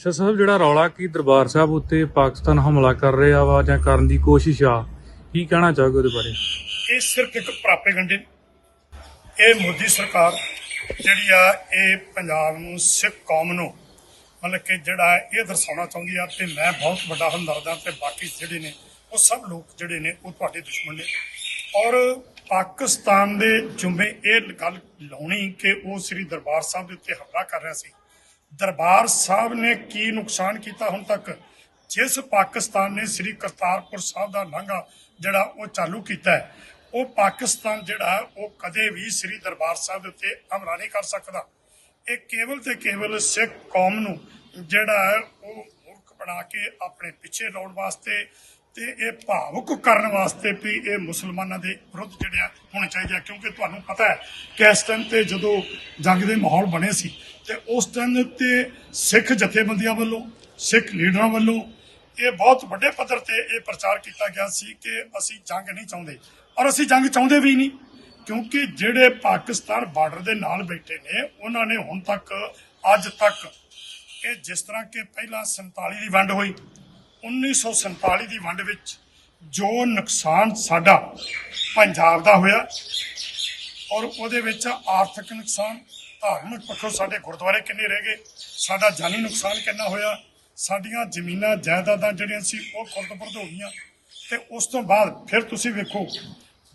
ਸ਼ਾਹ ਸਾਹਿਬ, ਜਿਹੜਾ ਰੌਲਾ ਕੀ ਦਰਬਾਰ ਸਾਹਿਬ ਉੱਤੇ ਪਾਕਿਸਤਾਨ ਹਮਲਾ ਕਰ ਰਿਹਾ ਵਾ ਜਾਂ ਕਰਨ ਦੀ ਕੋਸ਼ਿਸ਼ ਆ, ਕੀ ਕਹਿਣਾ ਚਾਹੋਗੇ ਉਹਦੇ ਬਾਰੇ? ਇਹ ਸਿਰਫ ਇੱਕ ਪ੍ਰਾਪੇਗੰਡੇ ਇਹ ਮੋਦੀ ਸਰਕਾਰ, ਜਿਹੜੀ ਆ, ਇਹ ਪੰਜਾਬ ਨੂੰ, ਸਿੱਖ ਕੌਮ ਨੂੰ, ਮਤਲਬ ਕਿ ਜਿਹੜਾ ਇਹ ਦਰਸਾਉਣਾ ਚਾਹੁੰਦੀ ਆ ਤੇ ਮੈਂ ਬਹੁਤ ਵੱਡਾ ਹਮਦਰਦ ਹਾਂ ਤੇ ਬਾਕੀ ਜਿਹੜੇ ਨੇ, ਉਹ ਸਭ ਲੋਕ ਜਿਹੜੇ ਨੇ, ਉਹ ਤੁਹਾਡੇ ਦੁਸ਼ਮਣ ਨੇ। ਔਰ ਪਾਕਿਸਤਾਨ ਦੇ ਜੁਮੇ ਇਹ ਗੱਲ ਲਾਉਣੀ ਕਿ ਉਹ ਸ੍ਰੀ ਦਰਬਾਰ ਸਾਹਿਬ ਦੇ ਉੱਤੇ ਹਮਲਾ ਕਰ ਰਿਹਾ ਸੀ। ਦਰਬਾਰ ਸਾਹਿਬ ਨੇ ਕੀ ਨੁਕਸਾਨ ਕੀਤਾ ਹੁਣ ਤੱਕ ਜਿਸ ਪਾਕਿਸਤਾਨ ਨੇ ਸ੍ਰੀ ਕਰਤਾਰਪੁਰ ਸਾਹਿਬ ਦਾ ਲਾਂਘਾ ਜਿਹੜਾ ਉਹ ਚਾਲੂ ਕੀਤਾ ਹੈ, ਉਹ ਪਾਕਿਸਤਾਨ ਜਿਹੜਾ ਉਹ ਕਦੇ ਵੀ ਸ੍ਰੀ ਦਰਬਾਰ ਸਾਹਿਬ ਦੇ ਉੱਤੇ ਹਮਲਾ ਨਹੀਂ ਕਰ ਸਕਦਾ ਇਹ ਕੇਵਲ ਤੇ ਕੇਵਲ ਸਿੱਖ ਕੌਮ ਨੂੰ ਜਿਹੜਾ ਹੈ, ਉਹ ਮੂਰਖ ਬਣਾ ਕੇ ਆਪਣੇ ਪਿੱਛੇ ਲਾਉਣ ਵਾਸਤੇ ਤੇ ਇਹ ਭਾਵੁਕ ਕਰਨ ਵਾਸਤੇ ਵੀ ਇਹ ਮੁਸਲਮਾਨਾਂ ਦੇ ਵਿਰੁੱਧ ਜਿਹੜਾ ਹੋਣਾ ਚਾਹੀਦਾ ਹੈ। ਕਿਉਂਕਿ ਤੁਹਾਨੂੰ ਪਤਾ ਹੈ ਕਿ ਇਸ ਟਾਈਮ ਤੇ ਜਦੋਂ ਜੰਗ ਦੇ ਮਾਹੌਲ ਬਣੇ ਸੀ ਤੇ ਉਸ ਟਾਈਮ ਤੇ ਸਿੱਖ ਜਥੇਬੰਦੀਆਂ ਵੱਲੋਂ, ਸਿੱਖ ਲੀਡਰਾਂ ਵੱਲੋਂ ਇਹ ਬਹੁਤ ਵੱਡੇ ਪੱਧਰ ਤੇ ਇਹ ਪ੍ਰਚਾਰ ਕੀਤਾ ਗਿਆ ਸੀ ਕਿ ਅਸੀਂ ਜੰਗ ਨਹੀਂ ਚਾਹੁੰਦੇ। ਔਰ ਅਸੀਂ ਜੰਗ ਚਾਹੁੰਦੇ ਵੀ ਨਹੀਂ, ਕਿਉਂਕਿ ਜਿਹੜੇ ਪਾਕਿਸਤਾਨ ਬਾਰਡਰ ਦੇ ਨਾਲ ਬੈਠੇ ਨੇ, ਉਹਨਾਂ ਨੇ ਹੁਣ ਤੱਕ, ਅੱਜ ਤੱਕ ਇਹ ਜਿਸ ਤਰ੍ਹਾਂ ਕਿ ਪਹਿਲਾਂ 47 ਦੀ ਵੰਡ ਹੋਈ 1947 ਦੀ ਵੰਡ ਵਿੱਚ ਜੋ ਨੁਕਸਾਨ ਸਾਡਾ ਪੰਜਾਬ ਦਾ ਹੋਇਆ ਔਰ ਉਹਦੇ ਵਿੱਚ ਆਰਥਿਕ ਨੁਕਸਾਨ ਧਾਰਮਿਕ ਪੱਖੋਂ ਸਾਡੇ ਗੁਰਦੁਆਰੇ ਕਿੰਨੇ ਰਹਿ ਗਏ? ਸਾਡਾ ਜਾਨੀ ਨੁਕਸਾਨ ਕਿੰਨਾ ਹੋਇਆ? ਸਾਡੀਆਂ ਜ਼ਮੀਨਾਂ, ਜਾਇਦਾਦਾਂ ਜਿਹੜੀਆਂ ਸੀ, ਉਹ ਖੁਰਦਪੁਰਦ ਹੋ ਗਈਆਂ। ਤੇ ਉਸ ਤੋਂ ਬਾਅਦ ਫਿਰ ਤੁਸੀਂ ਵੇਖੋ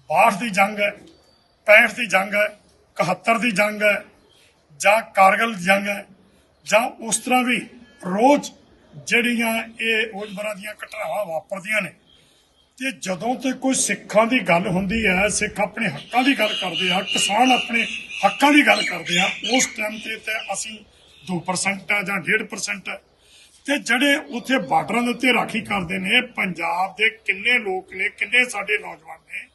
62 ਦੀ ਜੰਗ ਹੈ 65 ਦੀ ਜੰਗ ਹੈ 71 ਦੀ ਜੰਗ ਹੈ, ਜਾਂ ਕਾਰਗਲ ਦੀ ਜੰਗ ਹੈ, ਜਾਂ ਉਸ ਤਰ੍ਹਾਂ ਵੀ ਰੋਜ਼ ਜਿਹੜੀਆਂ ਇਹ ਰੋਜ਼ਮਰਾ ਦੀਆਂ ਘਟਨਾਵਾਂ ਵਾਪਰਦੀਆਂ ਨੇ। ਤੇ ਜਦੋਂ ਤੇ ਕੋਈ ਸਿੱਖਾਂ ਦੀ ਗੱਲ ਹੁੰਦੀ ਹੈ, ਸਿੱਖ ਆਪਣੇ ਹੱਕਾਂ ਦੀ ਗੱਲ ਕਰਦੇ ਆ, ਕਿਸਾਨ ਆਪਣੇ ਹੱਕਾਂ ਦੀ ਗੱਲ ਕਰਦੇ ਆ ਉਸ ਟਾਈਮ ਤੇ ਤੇ ਅਸੀਂ 2% ਆ ਜਾਂ 1.5% ਆ। ਤੇ ਜਿਹੜੇ ਉੱਥੇ ਬਾਰਡਰਾਂ ਦੇ ਉੱਤੇ ਰਾਖੀ ਕਰਦੇ ਨੇ, ਪੰਜਾਬ ਦੇ ਕਿੰਨੇ ਲੋਕ ਨੇ, ਕਿੰਨੇ ਸਾਡੇ ਨੌਜਵਾਨ ਨੇ,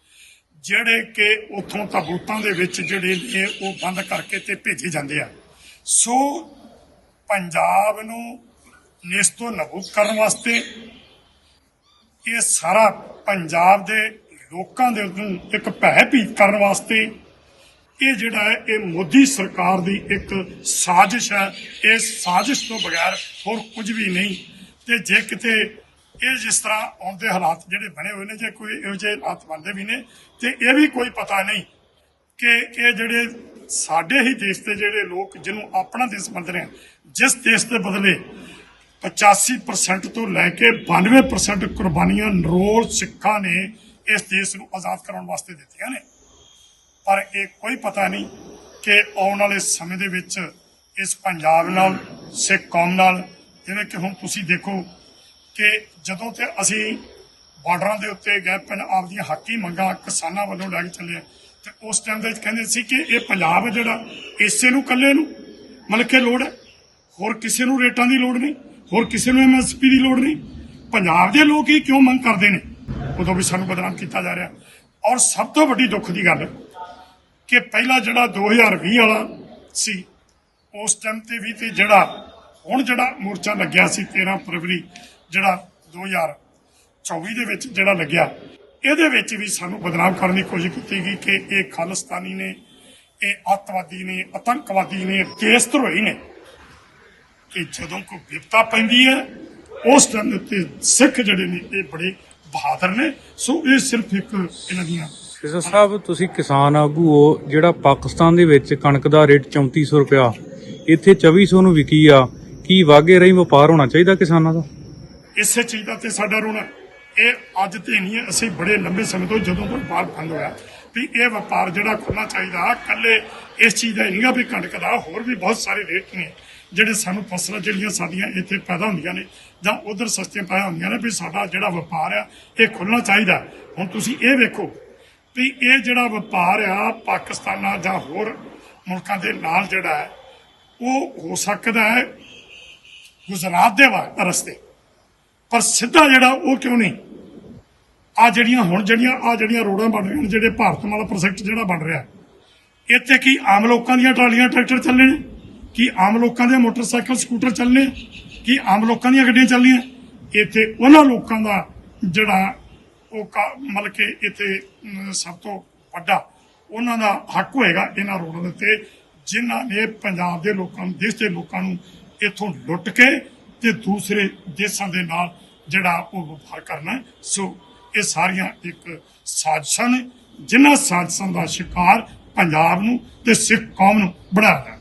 ਜਿਹੜੇ ਕਿ ਉੱਥੋਂ ਤਬੂਤਾਂ ਦੇ ਵਿੱਚ ਜਿਹੜੇ ਨੇ, ਉਹ ਬੰਦ ਕਰਕੇ ਤੇ ਭੇਜੇ ਜਾਂਦੇ ਆ। ਸੋ ਪੰਜਾਬ ਨੂੰ ਨੇਸਤੋ ਨਬੂਦ ਕਰਨ ਵਾਸਤੇ ਇਹ ਸਾਰਾ ਪੰਜਾਬ ਦੇ ਲੋਕਾਂ ਦੇ ਨੂੰ ਇੱਕ ਭੈ ਭੀਤ ਕਰਨ ਵਾਸਤੇ ਇਹ ਜਿਹੜਾ ਹੈ, ਇਹ ਮੋਦੀ ਸਰਕਾਰ ਦੀ ਇੱਕ ਸਾਜ਼ਿਸ਼ ਹੈ। ਇਸ ਸਾਜ਼ਿਸ਼ ਤੋਂ ਬਗੈਰ ਹੋਰ ਕੁਝ ਵੀ ਨਹੀਂ। ਤੇ ਜੇ ਕਿਤੇ ਇਹ ਜਿਸ ਤਰ੍ਹਾਂ ਆਉਂਦੇ ਹਾਲਾਤ ਜਿਹੜੇ ਬਣੇ ਹੋਏ ਨੇ, ਜੇ ਕੋਈ ਇਹੋ ਜਿਹੇ ਹਾਲਾਤ ਬਣਦੇ ਵੀ ਨੇ, ਤੇ ਇਹ ਵੀ ਕੋਈ ਪਤਾ ਨਹੀਂ ਕਿ ਇਹ ਜਿਹੜੇ ਸਾਡੇ ਹੀ ਦੇਸ਼ ਦੇ ਜਿਹੜੇ ਲੋਕ ਜਿਹਨੂੰ ਆਪਣਾ ਦੇਸ਼ ਮੰਨਦੇ ਨੇ ਜਿਸ ਦੇਸ਼ ਦੇ ਬਦਲੇ 85% ਤੋਂ ਲੈ ਕੇ 92% ਕੁਰਬਾਨੀਆਂ ਨਰੋਲ ਸਿੱਖਾਂ ਨੇ ਇਸ ਦੇਸ਼ ਨੂੰ ਆਜ਼ਾਦ ਕਰਾਉਣ ਵਾਸਤੇ ਦਿੱਤੀਆਂ ਨੇ। ਪਰ ਇਹ ਕੋਈ ਪਤਾ ਨਹੀਂ ਕਿ ਆਉਣ ਵਾਲੇ ਸਮੇਂ ਦੇ ਵਿੱਚ ਇਸ ਪੰਜਾਬ ਨਾਲ ਸਿੱਖ ਕੌਮ ਨਾਲ ਜਿਵੇਂ ਕਿ ਹੁਣ ਤੁਸੀਂ ਦੇਖੋ ਕਿ ਜਦੋਂ ਤੇ ਅਸੀਂ ਬਾਰਡਰਾਂ ਦੇ ਉੱਤੇ ਗਏ ਪਿੰਡ ਆਪਦੀਆਂ ਹੱਕੀ ਮੰਗਾਂ ਕਿਸਾਨਾਂ ਵੱਲੋਂ ਲੈ ਕੇ ਚੱਲੇ ਆ, ਤੇ ਉਸ ਟਾਈਮ ਦੇ ਕਹਿੰਦੇ ਸੀ ਕਿ ਇਹ ਪੰਜਾਬ ਹੈ ਜਿਹੜਾ ਇਸੇ ਨੂੰ ਕੱਲੇ ਨੂੰ ਮਤਲਬ ਕਿ ਲੋੜ ਹੈ। ਹੋਰ ਕਿਸੇ ਨੂੰ ਰੇਟਾਂ ਦੀ ਲੋੜ ਨਹੀਂ ਹੋਰ ਕਿਸੇ ਨੂੰ ਐਮਐਸਪੀ ਦੀ ਲੋੜ ਨਹੀਂ। ਪੰਜਾਬ ਦੇ ਲੋਕ ਹੀ ਕਿਉਂ ਮੰਗ ਕਰਦੇ ਨੇ? ਉਦੋਂ ਵੀ ਸਾਨੂੰ ਬਦਨਾਮ ਕੀਤਾ ਜਾ ਰਿਹਾ। ਔਰ ਸਭ ਤੋਂ ਵੱਡੀ ਦੁੱਖ ਦੀ ਗੱਲ ਕਿ ਪਹਿਲਾ ਜਿਹੜਾ 2020 ਵਾਲਾ ਸੀ, ਉਸ ਟਾਈਮ ਤੇ ਵੀ ਤੇ ਜਿਹੜਾ, ਹੁਣ ਜਿਹੜਾ ਮੋਰਚਾ ਲੱਗਿਆ ਸੀ 13 ਫਰਵਰੀ, ਜਿਹੜਾ 2024 ਦੇ ਵਿੱਚ ਜਿਹੜਾ ਲੱਗਿਆ, ਇਹਦੇ ਵਿੱਚ ਵੀ ਸਾਨੂੰ ਬਦਨਾਮ ਕਰਨ ਦੀ ਕੋਸ਼ਿਸ਼ ਕੀਤੀ ਗਈ ਕਿ ਇਹ ਖਾਲਿਸਤਾਨੀ ਨੇ, ਇਹ ਅੱਤਵਾਦੀ ਨੇ, ਆਤੰਕਵਾਦੀ ਨੇ ਦੇਸ਼ ਧਰੋਹੀ ਨੇ। ਕਿ ਜਦੋਂ ਕੋਈ ਵਿਪਤਾ ਪੈਂਦੀ ਹੈ, ਉਸ ਟਾਈਮ ਉੱਤੇ ਸਿੱਖ ਜਿਹੜੇ ਨੇ, ਇਹ ਬੜੇ ਬਹਾਦਰ ਨੇ। ਸੋ ਇਹ ਸਿਰਫ ਇੱਕ ਇਹਨਾਂ ਦੀਆਂ ਸ਼ਾਹ ਸਾਹਿਬ, ਤੁਸੀਂ ਕਿਸਾਨ ਆਗੂ ਹੋ, ਜਿਹੜਾ ਪਾਕਿਸਤਾਨ ਦੇ ਵਿੱਚ ਕਣਕ ਦਾ ਰੇਟ 3400 ਰੁਪਇਆ। ਇੱਥੇ 2400 ਨੂੰ ਵਿਕੀ ਆ। ਕੀ ਵਾਗੇ ਰਹੀ ਵਪਾਰ ਹੋਣਾ ਚਾਹੀਦਾ ਕਿਸਾਨਾਂ ਦਾ? ਇਸੇ ਚੀਜ਼ ਦਾ ਤੇ ਸਾਡਾ ਰੋਣਾ। ਇਹ ਅੱਜ ਤੇ ਨਹੀਂ ਹੈ, ਅਸੀਂ ਬੜੇ ਲੰਬੇ ਸਮੇਂ ਤੋਂ ਜਦੋਂ ਤੋਂ ਵਪਾਰ ਬੰਦ ਹੋਇਆ। ਵੀ ਇਹ ਵਪਾਰ ਜਿਹੜਾ ਖੁੱਲਣਾ ਚਾਹੀਦਾ, ਕੱਲੇ ਇਸ ਚੀਜ਼ ਦਾ ਨਹੀਂਗਾ ਵੀ ਕਣਕ ਦਾ, ਹੋਰ ਵੀ ਬਹੁਤ ਸਾਰੇ ਰੇਟ ਨੇ, ਜਿਹੜੇ ਸਾਨੂੰ ਫਸਲਾਂ ਜਿਹੜੀਆਂ ਸਾਡੀਆਂ ਇੱਥੇ ਪੈਦਾ ਹੁੰਦੀਆਂ ਨੇ, ਜਾਂ ਉਧਰ ਸਸਤੀਆਂ ਪੈਦਾ ਹੁੰਦੀਆਂ ਨੇ, ਵੀ ਸਾਡਾ ਜਿਹੜਾ ਵਪਾਰ ਆ, ਇਹ ਖੁੱਲਣਾ ਚਾਹੀਦਾ। ਹੁਣ ਤੁਸੀਂ ਇਹ ਵੇਖੋ ਵੀ ਇਹ ਜਿਹੜਾ ਵਪਾਰ ਆ, ਪਾਕਿਸਤਾਨਾਂ ਜਾਂ ਹੋਰ ਮੁਲਕਾਂ ਦੇ ਨਾਲ ਜਿਹੜਾ ਹੈ, ਉਹ ਹੋ ਸਕਦਾ ਹੈ ਗੁਜਰਾਤ ਦੇ ਰਸਤੇ। ਪਰ ਸਿੱਧਾ ਜਿਹੜਾ ਉਹ ਕਿਉਂ ਨਹੀਂ? ਆ ਜਿਹੜੀਆਂ ਹੁਣ ਜਿਹੜੀਆਂ ਆ ਜਿਹੜੀਆਂ ਰੋਡਾਂ ਬਣ ਰਹੀਆਂ ਨੇ, ਜਿਹੜੇ ਭਾਰਤ ਮਾਲਾ ਪ੍ਰੋਜੈਕਟ ਜਿਹੜਾ ਬਣ ਰਿਹਾ, ਇੱਥੇ ਕੀ ਆਮ ਲੋਕਾਂ ਦੀਆਂ ਟਰਾਲੀਆਂ, ਟਰੈਕਟਰ ਚੱਲਣੇ ਨੇ? ਕੀ ਆਮ ਲੋਕਾਂ ਦੇ ਮੋਟਰਸਾਈਕਲ, ਸਕੂਟਰ ਚੱਲਣੇ? ਕੀ ਆਮ ਲੋਕਾਂ ਦੀਆਂ ਗੱਡੀਆਂ ਚੱਲਣੀਆਂ? ਇੱਥੇ ਉਹਨਾਂ ਲੋਕਾਂ ਦਾ ਜਿਹੜਾ ਉਹ ਕਾ- ਮਤਲਬ ਕਿ ਇੱਥੇ ਸਭ ਤੋਂ ਵੱਡਾ ਉਹਨਾਂ ਦਾ ਹੱਕ ਹੋਏਗਾ ਇਹਨਾਂ ਰੋਡਾਂ ਦੇ ਉੱਤੇ, ਜਿਨ੍ਹਾਂ ਨੇ ਪੰਜਾਬ ਦੇ ਲੋਕਾਂ ਨੂੰ, ਦੇਸ਼ ਦੇ ਲੋਕਾਂ ਨੂੰ ਇੱਥੋਂ ਲੁੱਟ ਕੇ ਤੇ ਦੂਸਰੇ ਦੇਸ਼ਾਂ ਦੇ ਨਾਲ ਜਿਹੜਾ ਉਹ ਵਪਾਰ ਕਰਨਾ ਸੋ ਇਹ ਸਾਰੀਆਂ ਇੱਕ ਸਾਜ਼ਿਸ਼ਾਂ ਨੇ, ਜਿਨ੍ਹਾਂ ਸਾਜ਼ਿਸ਼ਾਂ ਦਾ ਸ਼ਿਕਾਰ ਪੰਜਾਬ ਨੂੰ ਤੇ ਸਿੱਖ ਕੌਮ ਨੂੰ ਬਣਾ ਦਿੱਤਾ